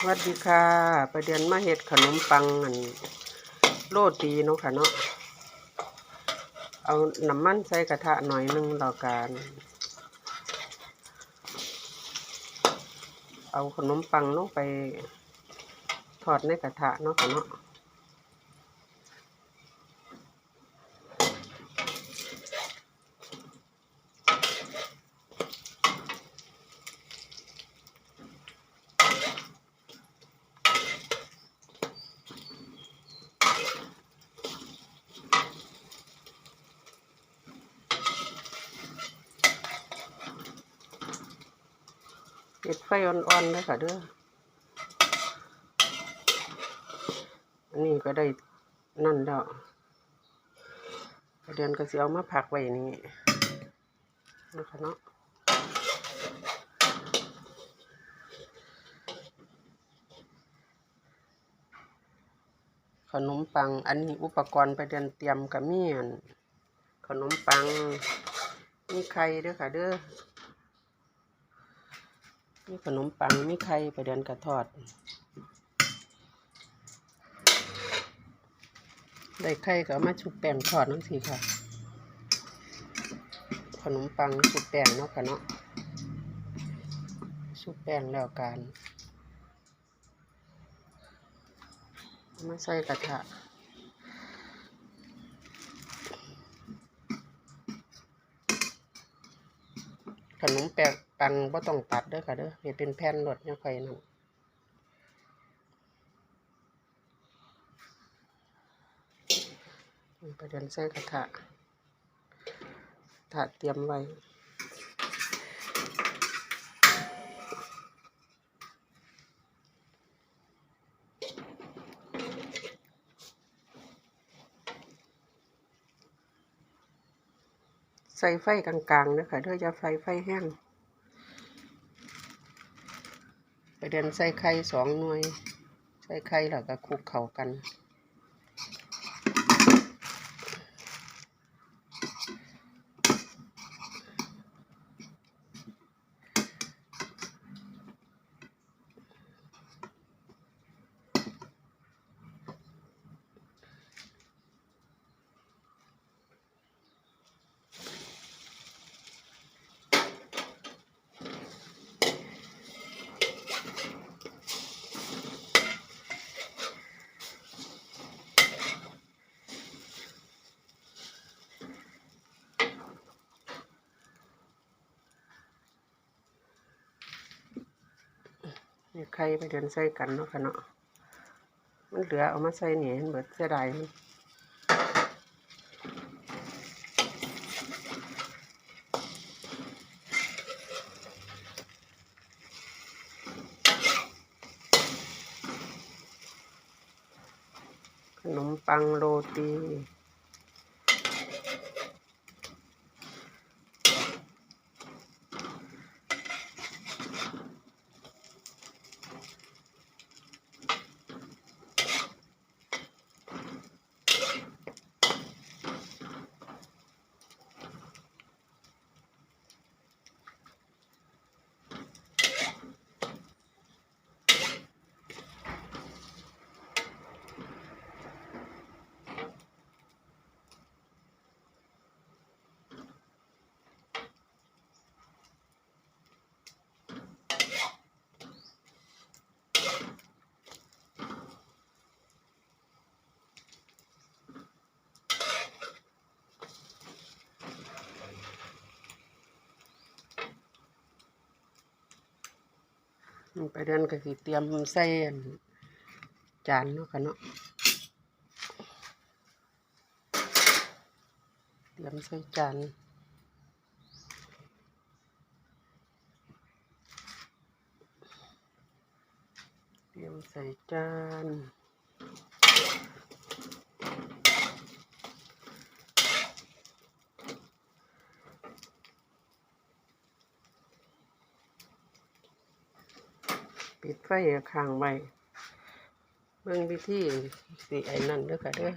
สวัสดีค่ะประเดี๋ยวมาเห็ดขนมปังอันโรตีเนาะค่ะเนาะเอาน้ำมันใส่กระทะหน่อยหนึงแล้วกันเอาขนมปังลงไปทอดในกระทะเนาะค่ะเนาะ เก็ดไฟอ่อนๆเลยค่ะเด้ออันนี้ก็ได้นั่นแล้วเดือนก็สิเอามาผักไว้นี่นะคะเนาะขนมปัง อันนี้อุปกรณ์ไปเดือนเตรียมกับมีอันขนมปัง มีไข่เด้อค่ะเด้อ มีขนมปัง มีไข่ไปเดินกระทอด ได้ไข่ก็มาชุบแป้งทอดนั่นสิค่ะ ขนมปังชุบแป้งเนาะค่ะเนาะ ชุบแป้งแล้วการมาใส่กระทะขนมแป้ง ปังบ่ต้องตัดเด้อค่ะเด้อเฮ็ดเป็นแผ่นรดยังค่นั่นไปเดินใส่กระทะถาเตรียมไว้ใส่ไฟกลางๆเด้อค่ะเด้ออย่าไฟไฟแห้ง ไป เดินใส่ไข่สองหน่วย ใส่ไข่แล้วก็คลุกเข้ากัน นี่ไข่ไปเดินใส่กันเนาะค่ะเนาะมันเหลือเอามาใส่เนี่เบิดเสียดายมันขนมปังโรตี ไปเดินก็สิเตรียมใส่อันจานเนาะค่ะเนาะเตรียมใส่จานเตรียมใส่จาน ปิดไฟค้างไว้เบิ่งวิธีสีไอ้นั่นเด้อค่ะเด้อ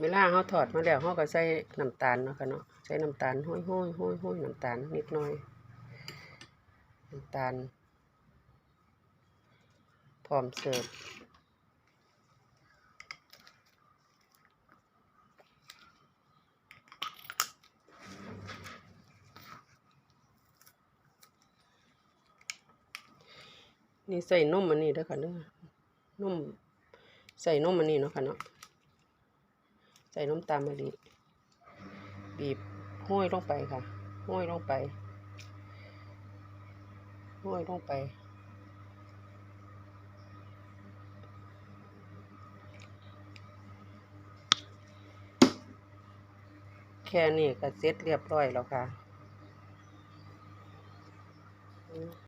เวลาเขาถอดมาแล้วเขาก็ใส่น้ำตาลเนาะค่ะเนาะใส่น้ำตาลห้อยห้อยห้อยห้อยน้ำตาลนิดหน่อยน้ำตาลพร้อมเสิร์ฟนี่ใส่นมอันนี้ด้อค่ะเด้อนมใส่นมอันนี้เนาะค่ะเนาะ ส่น้ำตาลมะลิบีบห้อยลงไปค่ะ ห้อยลงไป ห้อยลงไป แค่นี้ก็เสร็จเรียบร้อยแล้วค่ะ